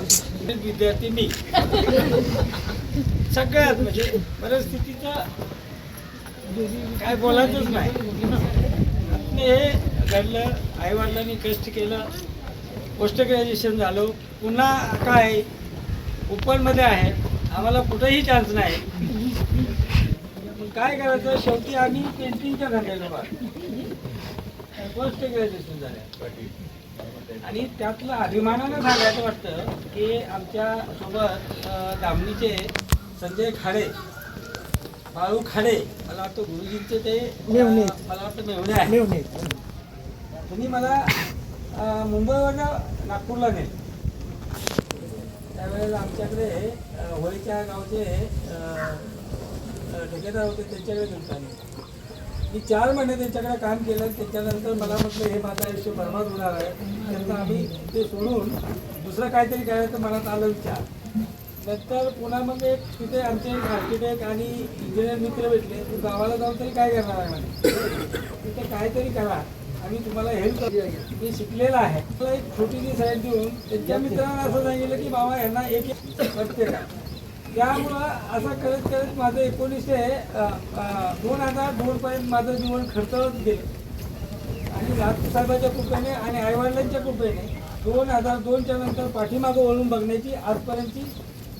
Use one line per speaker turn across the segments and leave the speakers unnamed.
विद्यार्थी मी सगळ्यात म्हणजे परिस्थितीचं काय बोलायचंच नाही. हे घडलं आईवडिलांनी कष्ट केलं पोस्ट ग्रॅज्युएशन झालो पुन्हा काय ओपनमध्ये आहे आम्हाला कुठेही चान्स नाही. मग काय करायचं? शेवटी आम्ही पेंटिंगच्या धंद्याला पोस्ट ग्रॅज्युएशन झालं आणि त्यातलं अभिमानानं सांगायचं वाटतं की आमच्यासोबत दामणीचे संजय खाडे बाळू खाडे मला वाटतं गुरुजींचे ते. मला वाटतं मेवणे आहे तुम्ही मला मुंबईवरनं नागपूरला नेल. त्यावेळेला आमच्याकडे होळीच्या गावचे ठेकेदार होते त्यांच्याकडे आम्ही मी चार महिने त्यांच्याकडे काम केलं. त्याच्यानंतर मला म्हटलं हे माझं आयुष्य बरबाद होणार आहे. त्यांना आम्ही ते सोडून दुसरं काहीतरी करायचं मनात आलं विचार. नंतर पुन्हा मग एक तिथे आमचे आर्किटेक्ट आणि इंजिनियर मित्र भेटले. तू गावाला जाऊन तरी काय करणार आहे तिथे काहीतरी करा. आम्ही तुम्हाला हेल्प करू. मी शिकलेला आहे. तुला एक छोटीशी साईड देऊन त्यांच्या मित्रांना असं सांगितलं की बाबा यांना एक एक करते का त्यामुळं असं करत करत माझं एकोणीसशे अ, दोन हजार दोनपर्यंत माझं जीवन खर्चवत गेलं. आणि राज साहेबाच्या कृपेने आणि आईवडिलांच्या कृपेने दोन हजार दोनच्या नंतर पाठीमागं वळून बघण्याची आजपर्यंतची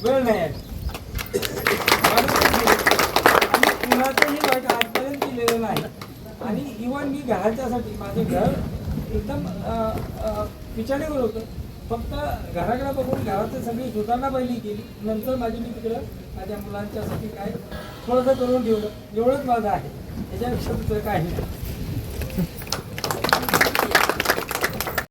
वेळ नाही आहे कुणाचंही वाईट आजपर्यंत केलेलं नाही. आणि इव्हन मी घराच्यासाठी माझं घर एकदम पिछाडीवर होतं. फक्त घराकडे बघून घराची सगळी सुधारणा पहिली केली. नंतर माझी मी तिकडं माझ्या मुलांच्यासाठी काय थोडंसं करून ठेवलं. एवढंच माझं आहे. त्याच्यापेक्षा दुसरं काही नाही.